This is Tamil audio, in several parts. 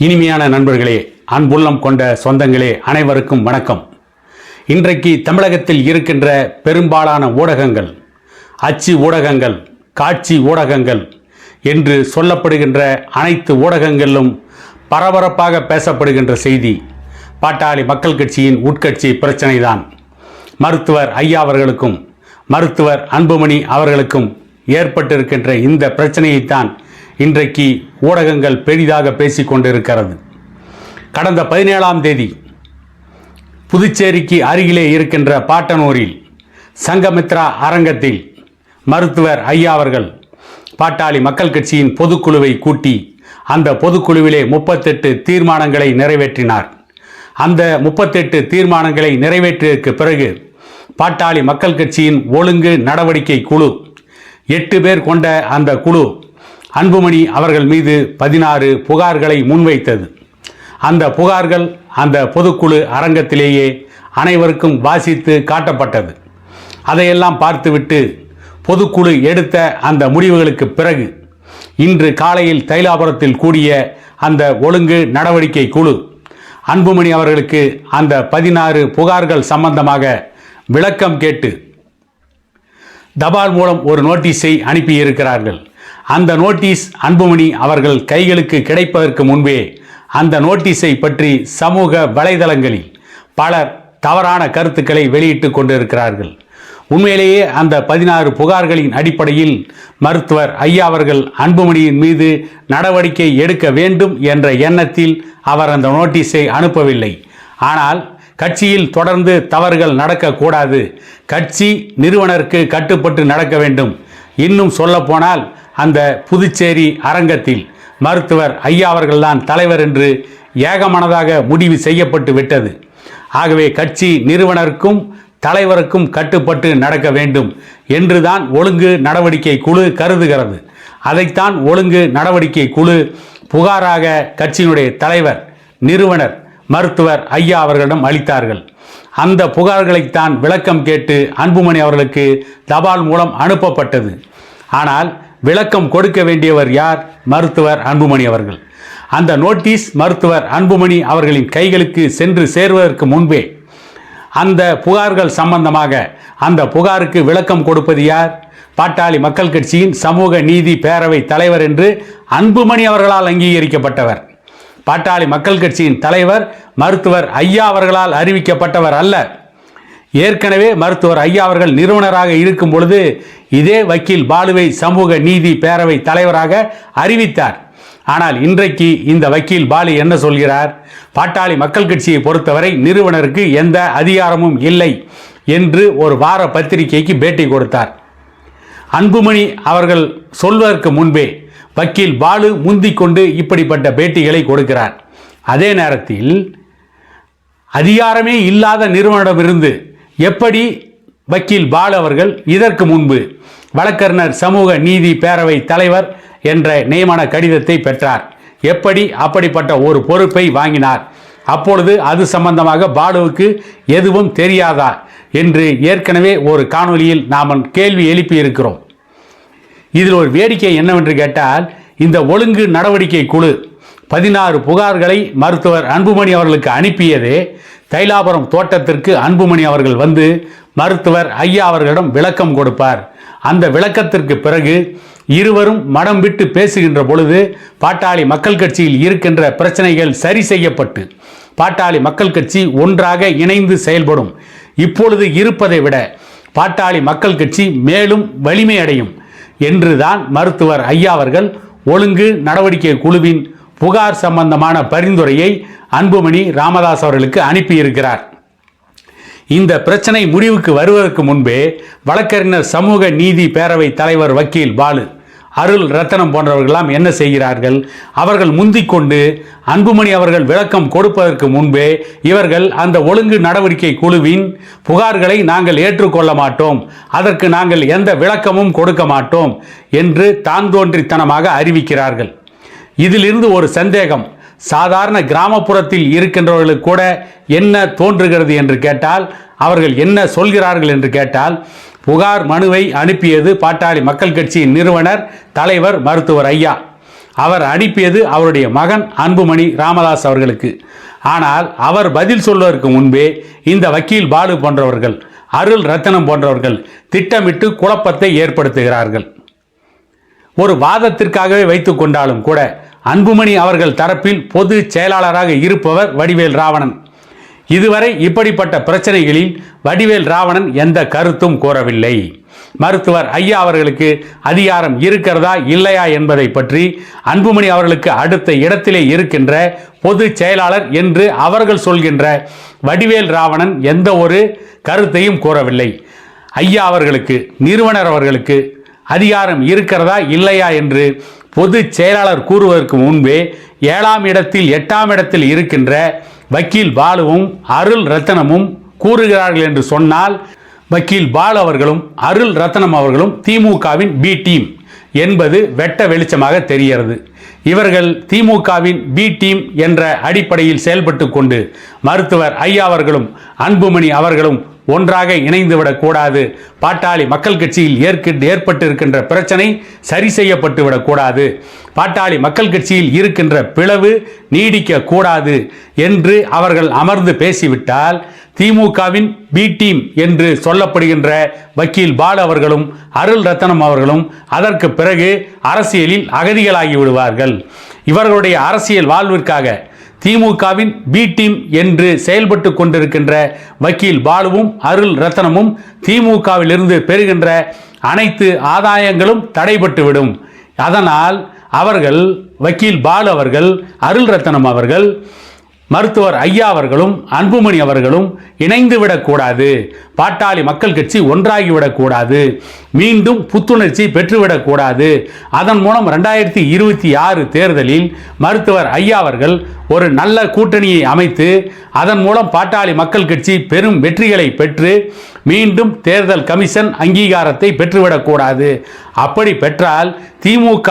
இனிமையான நண்பர்களே அன்புள்ளம் கொண்ட சொந்தங்களே அனைவருக்கும் வணக்கம். இன்றைக்கு தமிழகத்தில் இருக்கின்ற பெரும்பாலான ஊடகங்கள் அச்சு ஊடகங்கள் காட்சி ஊடகங்கள் என்று சொல்லப்படுகின்ற அனைத்து ஊடகங்களிலும் பரபரப்பாக பேசப்படுகின்ற செய்தி பாட்டாளி மக்கள் கட்சியின் உட்கட்சி பிரச்சனைதான். மருத்துவர் ஐயா அவர்களுக்கும் மருத்துவர் அன்புமணி அவர்களுக்கும் ஏற்பட்டிருக்கின்ற இந்த பிரச்சனையைத்தான் இன்றைக்கு ஊடகங்கள் பெரிதாக பேசிக்கொண்டிருக்கிறது. கடந்த பதினேழாம் தேதி புதுச்சேரிக்கு அருகிலே இருக்கின்ற பாட்டனூரில் சங்கமித்ரா அரங்கத்தில் மருத்துவர் ஐயா அவர்கள் பாட்டாளி மக்கள் கட்சியின் பொதுக்குழுவை கூட்டி அந்த பொதுக்குழுவிலே முப்பத்தெட்டு தீர்மானங்களை நிறைவேற்றினார். அந்த முப்பத்தெட்டு தீர்மானங்களை நிறைவேற்றியதற்கு பிறகு பாட்டாளி மக்கள் கட்சியின் ஒழுங்கு நடவடிக்கை குழு எட்டு பேர் கொண்ட அந்த குழு அன்புமணி அவர்கள் மீது பதினாறு புகார்களை முன்வைத்தது. அந்த புகார்கள் அந்த பொதுக்குழு அரங்கத்திலேயே அனைவருக்கும் வாசித்து காட்டப்பட்டது. அதையெல்லாம் பார்த்துவிட்டு பொதுக்குழு எடுத்த அந்த முடிவுகளுக்கு பிறகு இன்று காலையில் தைலாபுரத்தில் கூடிய அந்த ஒழுங்கு நடவடிக்கை குழு அன்புமணி அவர்களுக்கு அந்த பதினாறு புகார்கள் சம்பந்தமாக விளக்கம் கேட்டு தபால் மூலம் ஒரு நோட்டீஸை அனுப்பியிருக்கிறார்கள். அந்த நோட்டீஸ் அன்புமணி அவர்கள் கைகளுக்கு கிடைப்பதற்கு முன்பே அந்த நோட்டீஸை பற்றி சமூக வலைதளங்களில் பலர் தவறான கருத்துக்களை வெளியிட்டு கொண்டிருக்கிறார்கள். உண்மையிலேயே அந்த பதினாறு புகார்களின் அடிப்படையில் மருத்துவர் ஐயா அவர்கள் அன்புமணியின் மீது நடவடிக்கை எடுக்க வேண்டும் என்ற எண்ணத்தில் அவர் அந்த நோட்டீஸை அனுப்பவில்லை. ஆனால் கட்சியில் தொடர்ந்து தவறுகள் நடக்கக்கூடாது. கட்சி நிறுவனருக்கு கட்டுப்பட்டு நடக்க வேண்டும். இன்னும் சொல்லப்போனால் அந்த புதுச்சேரி அரங்கத்தில் மருத்துவர் ஐயா அவர்கள்தான் தலைவர் என்று ஏகமனதாக முடிவு செய்யப்பட்டு விட்டது. ஆகவே கட்சி நிறுவனருக்கும் தலைவருக்கும் கட்டுப்பட்டு நடக்க வேண்டும் என்றுதான் ஒழுங்கு நடவடிக்கை குழு கருதுகிறது. அதைத்தான் ஒழுங்கு நடவடிக்கை குழு புகாராக கட்சியினுடைய தலைவர் நிறுவனர் மருத்துவர் ஐயா அவர்களிடம் அளித்தார்கள். அந்த புகார்களைத்தான் விளக்கம் கேட்டு அன்புமணி அவர்களுக்கு தபால் மூலம் அனுப்பப்பட்டது. ஆனால் விளக்கம் கொடுக்க வேண்டியவர் யார்? மருத்துவர் அன்புமணி அவர்கள். அந்த நோட்டீஸ் மருத்துவர் அன்புமணி அவர்களின் கைகளுக்கு சென்று சேர்வதற்கு முன்பே அந்த புகார்கள் சம்பந்தமாக அந்த புகாருக்கு விளக்கம் கொடுப்பது யார்? பாட்டாளி மக்கள் கட்சியின் சமூக நீதி பேரவை தலைவர் என்று அன்புமணி அவர்களால் அங்கீகரிக்கப்பட்டவர். பாட்டாளி மக்கள் கட்சியின் தலைவர் மருத்துவர் ஐயா அவர்களால் அறிவிக்கப்பட்டவர் அல்ல. ஏற்கனவே மருத்துவர் ஐயா அவர்கள் நிறுவனராக இருக்கும் பொழுது இதே வக்கீல் பாலுவை சமூக நீதி பேரவை தலைவராக அறிவித்தார். ஆனால் இன்றைக்கு இந்த வக்கீல் பாலு என்ன சொல்கிறார்? பாட்டாளி மக்கள் கட்சியை பொறுத்தவரை நிறுவனருக்கு எந்த அதிகாரமும் இல்லை என்று ஒரு வார பத்திரிகைக்கு பேட்டி கொடுத்தார். அன்புமணி அவர்கள் சொல்வதற்கு முன்பே வக்கீல் பாலு முந்திக் கொண்டு இப்படிப்பட்ட பேட்டிகளை கொடுக்கிறார். அதே நேரத்தில் அதிகாரமே இல்லாத நிறுவனமிருந்து எப்படி வக்கீல் பாலு அவர்கள் இதற்கு முன்பு வழக்கறிஞர் சமூக நீதி பேரவை தலைவர் என்ற நியமன கடிதத்தை பெற்றார். எப்படி அப்படிப்பட்ட ஒரு பொறுப்பை வாங்கினார்? அப்பொழுது அது சம்பந்தமாக பாலுவுக்கு எதுவும் தெரியாதா என்று ஏற்கனவே ஒரு காணொலியில் நாம் கேள்வி எழுப்பி இருக்கிறோம் இதில் ஒரு வேடிக்கை என்னவென்று கேட்டால் இந்த ஒழுங்கு நடவடிக்கை குழு பதினாறு புகார்களை மருத்துவர் அன்புமணி அவர்களுக்கு அனுப்பியதே தைலாபுரம் தோட்டத்திற்கு அன்புமணி அவர்கள் வந்து மருத்துவர் ஐயா அவர்களிடம் விளக்கம் கொடுப்பார். அந்த விளக்கத்திற்கு பிறகு இருவரும் மனம் விட்டு பேசுகின்ற பொழுது பாட்டாளி மக்கள் கட்சியில் இருக்கின்ற பிரச்சனைகள் சரி செய்யப்பட்டு பாட்டாளி மக்கள் கட்சி ஒன்றாக இணைந்து செயல்படும். இப்பொழுது இருப்பதை விட பாட்டாளி மக்கள் கட்சி மேலும் வலிமை அடையும் என்றுதான் மருத்துவர் ஐயா அவர்கள் ஒழுங்கு நடவடிக்கை குழுவின் புகார் சம்பந்தமான பரிந்துரையை அன்புமணி ராமதாஸ் அவர்களுக்கு அனுப்பியிருக்கிறார். இந்த பிரச்சனை முடிவுக்கு வருவதற்கு முன்பே வழக்கறிஞர் சமூக நீதி பேரவை தலைவர் வக்கீல் பாலு அருள் ரத்தனம் போன்றவர்களெல்லாம் என்ன செய்கிறார்கள்? அவர்கள் முந்திக்கொண்டு அன்புமணி அவர்கள் விளக்கம் கொடுப்பதற்கு முன்பே இவர்கள் அந்த ஒழுங்கு நடவடிக்கை குழுவின் புகார்களை நாங்கள் ஏற்றுக்கொள்ள மாட்டோம். அதற்கு நாங்கள் எந்த விளக்கமும் கொடுக்க மாட்டோம் என்று தான் தோன்றித்தனமாக அறிவிக்கிறார்கள். இதிலிருந்து ஒரு சந்தேகம். சாதாரண கிராமப்புறத்தில் இருக்கின்றவர்களுக்கு கூட என்ன தோன்றுகிறது என்று கேட்டால் அவர்கள் என்ன சொல்கிறார்கள் என்று கேட்டால் புகார் மனுவை அனுப்பியது பாட்டாளி மக்கள் கட்சியின் நிறுவனர் தலைவர் மருத்துவர் ஐயா. அவர் அனுப்பியது அவருடைய மகன் அன்புமணி ராமதாஸ் அவர்களுக்கு. ஆனால் அவர் பதில் சொல்வதற்கு முன்பே இந்த வக்கீல் பாலு போன்றவர்கள் அருள் ரத்தனம் போன்றவர்கள் திட்டமிட்டு குழப்பத்தை ஏற்படுத்துகிறார்கள். ஒரு வாதத்திற்காகவே வைத்துக்கொண்டாலும் கூட அன்புமணி அவர்கள் தரப்பில் பொது செயலாளராக இருப்பவர் வடிவேல் ராவணன். இதுவரை இப்படிப்பட்ட பிரச்சனைகளில் வடிவேல் ராவணன் எந்த கருத்தும் கூறவில்லை மருத்துவர் ஐயா அவர்களுக்கு அதிகாரம் இருக்கிறதா இல்லையா என்பதை பற்றி அன்புமணி அவர்களுக்கு அடுத்த இடத்திலே இருக்கின்ற பொது செயலாளர் என்று அவர்கள் சொல்கின்ற வடிவேல் ராவணன் எந்த ஒரு கருத்தையும் கூறவில்லை ஐயா அவர்களுக்கு நிறுவனர் அவர்களுக்கு அதிகாரம் இருக்கிறதா இல்லையா என்று பொதுச் செயலாளர் கூறுவதற்கு முன்பே ஏழாம் இடத்தில் எட்டாம் இடத்தில் இருக்கின்ற வக்கீல் பாலுவும் அருள் ரத்தனமும் கூறுகிறார்கள் என்று சொன்னால் வக்கீல் பாலு அவர்களும் அருள் ரத்னம் அவர்களும் திமுகவின் பி டீம் என்பது வெட்ட வெளிச்சமாக தெரிகிறது. இவர்கள் திமுகவின் பி டீம் என்ற அடிப்படையில் செயல்பட்டு கொண்டு மருத்துவர் ஐயா அவர்களும் அன்புமணி அவர்களும் ஒன்றாக இணைந்துவிடக் கூடாது. பாட்டாளி மக்கள் கட்சியில் ஏற்க ஏற்பட்டிருக்கின்ற பிரச்சனை சரி செய்யப்பட்டு விடக்கூடாது பாட்டாளி மக்கள் கட்சியில் இருக்கின்ற பிளவு நீடிக்க கூடாது என்று அவர்கள் அமர்ந்து பேசிவிட்டால் திமுகவின் பி டீம் என்று சொல்லப்படுகின்ற வக்கீல் பால் அவர்களும் அருள் ரத்தனம் அவர்களும் அதற்கு பிறகு அரசியலில் அகதிகளாகி விடுவார்கள். இவர்களுடைய அரசியல் வாழ்விற்காக திமுகவின் பி டீம் என்று செயல்பட்டு கொண்டிருக்கின்ற வக்கீல் பாலுவும் அருள் ரத்னமும் திமுகவிலிருந்து பெறுகின்ற அனைத்து ஆதாயங்களும் தடைபட்டுவிடும். அதனால் அவர்கள் வக்கீல் பாலு அவர்கள் அருள் ரத்னம் அவர்கள் மருத்துவர் ஐயா அவர்களும் அன்புமணி அவர்களும் இணைந்து விடக்கூடாது. பாட்டாளி மக்கள் கட்சி ஒன்றாகிவிடக்கூடாது மீண்டும் புத்துணர்ச்சி பெற்றுவிடக்கூடாது. அதன் மூலம் ரெண்டாயிரத்தி இருபத்தி ஆறு தேர்தலில் மருத்துவர் ஐயா அவர்கள் ஒரு நல்ல கூட்டணியை அமைத்து அதன் மூலம் பாட்டாளி மக்கள் கட்சி பெரும் வெற்றிகளை பெற்று மீண்டும் தேர்தல் கமிஷன் அங்கீகாரத்தை பெற்றுவிடக்கூடாது. அப்படி பெற்றால் திமுக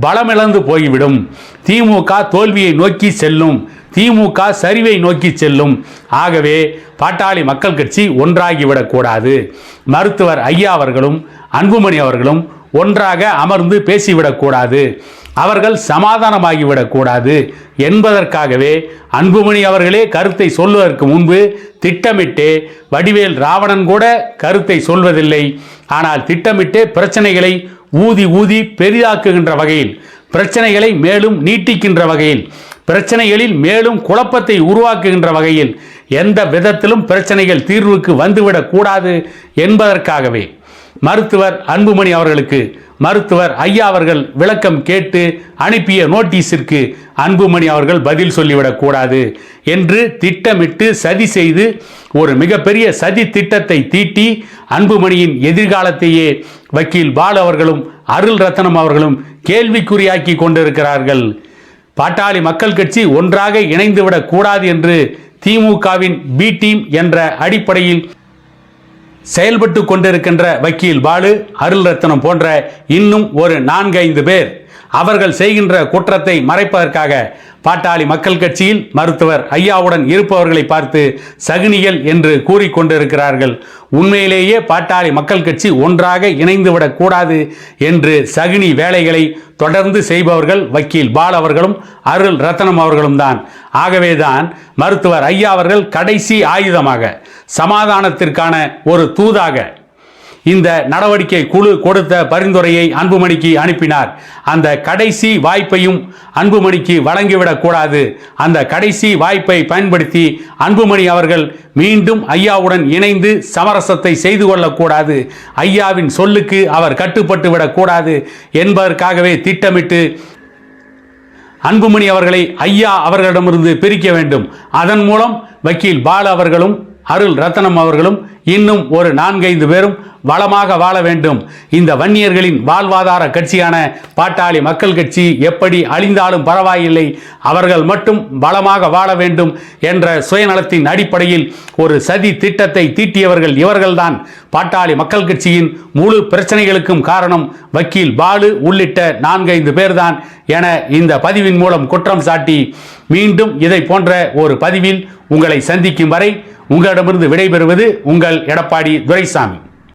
பலமிழந்து போய்விடும். திமுக தோல்வியை நோக்கி செல்லும். திமுக சரிவை நோக்கி செல்லும். ஆகவே பாட்டாளி மக்கள் கட்சி ஒன்றாகிவிடக்கூடாது மருத்துவர் ஐயா அவர்களும் அன்புமணி அவர்களும் ஒன்றாக அமர்ந்து பேசிவிடக்கூடாது அவர்கள் சமாதானமாகிவிடக்கூடாது என்பதற்காகவே அன்புமணி அவர்களே கருத்தை சொல்வதற்கு முன்பு திட்டமிட்டே வடிவேல் ராவணன் கூட கருத்தை சொல்வதில்லை. ஆனால் திட்டமிட்டே பிரச்சனைகளை ஊதி ஊதி பெரிதாக்குகின்ற வகையில் பிரச்சனைகளை மேலும் நீட்டிக்கின்ற வகையில் பிரச்சனைகளில் மேலும் குழப்பத்தை உருவாக்குகின்ற வகையில் எந்த விதத்திலும் பிரச்சனைகள் தீர்வுக்கு வந்துவிடக் கூடாது என்பதற்காகவே மருத்துவர் அன்புமணி அவர்களுக்கு மருத்துவர் ஐயா அவர்கள் விளக்கம் கேட்டு அனுப்பிய நோட்டீஸிற்கு அன்புமணி அவர்கள் பதில் சொல்லிவிடக்கூடாது என்று திட்டமிட்டு சதி செய்து ஒரு மிகப்பெரிய சதி திட்டத்தை தீட்டி அன்புமணியின் எதிர்காலத்தையே வக்கீல் பால் அவர்களும் அருள் ரத்னம் அவர்களும் கேள்விக்குறியாக்கி கொண்டிருக்கிறார்கள். பாட்டாளி மக்கள் கட்சி ஒன்றாக இணைந்துவிடக் கூடாது என்று திமுகவின் பி டீம் என்ற அடிப்படையில் செயல்பட்டு கொண்டிருக்கின்ற வக்கீல் பாலு அருள் ரத்னம் போன்ற இன்னும் ஒரு நான்கைந்து பேர். அவர்கள் செய்கின்ற குற்றத்தை மறைப்பதற்காக பாட்டாளி மக்கள் கட்சியில் மருத்துவர் ஐயாவுடன் இருப்பவர்களை பார்த்து சகுனிகள் என்று கூறிக்கொண்டிருக்கிறார்கள். உண்மையிலேயே பாட்டாளி மக்கள் கட்சி ஒன்றாக இணைந்துவிடக் கூடாது என்று சகுனி வேலைகளை தொடர்ந்து செய்பவர்கள் வக்கீல் பால் அவர்களும் அருள் ரத்னம் அவர்களும் தான். ஆகவேதான் மருத்துவர் ஐயா அவர்கள் கடைசி ஆயுதமாக சமாதானத்திற்கான ஒரு தூதாக இந்த நடவடிக்கை குழு கொடுத்த பரிந்துரையை அன்புமணிக்கு அனுப்பினார். அந்த கடைசி வாய்ப்பையும் அன்புமணிக்கு வழங்கிவிடக் கூடாது. அந்த கடைசி வாய்ப்பை பயன்படுத்தி அன்புமணி அவர்கள் மீண்டும் ஐயாவுடன் இணைந்து சமரசத்தை செய்து கொள்ளக்கூடாது ஐயாவின் சொல்லுக்கு அவர் கட்டுப்பட்டு விடக்கூடாது என்பதற்காகவே திட்டமிட்டு அன்புமணி அவர்களை ஐயா அவர்களிடமிருந்து பிரிக்க வேண்டும். அதன் மூலம் வக்கீல் பால அவர்களும் அருள் ரத்னம் அவர்களும் இன்னும் ஒரு நான்கைந்து பேரும் வளமாக வாழ வேண்டும். இந்த வன்னியர்களின் வாழ்வாதார கட்சியான பாட்டாளி மக்கள் கட்சி எப்படி அழிந்தாலும் பரவாயில்லை. அவர்கள் மட்டும் பலமாக வாழ வேண்டும் என்ற சுயநலத்தின் அடிப்படையில் ஒரு சதி திட்டத்தை தீட்டியவர்கள் இவர்கள்தான். பாட்டாளி மக்கள் கட்சியின் முழு பிரச்சனைகளுக்கும் காரணம் வக்கீல் பாலு உள்ளிட்ட நான்கைந்து பேர்தான் என இந்த பதிவின் மூலம் குற்றம் சாட்டி மீண்டும் இதை போன்ற ஒரு பதிவில் உங்களை சந்திக்கும் வரை உங்களிடமிருந்து விடைபெறுவது உங்கள் எடப்பாடி துரைசாமி.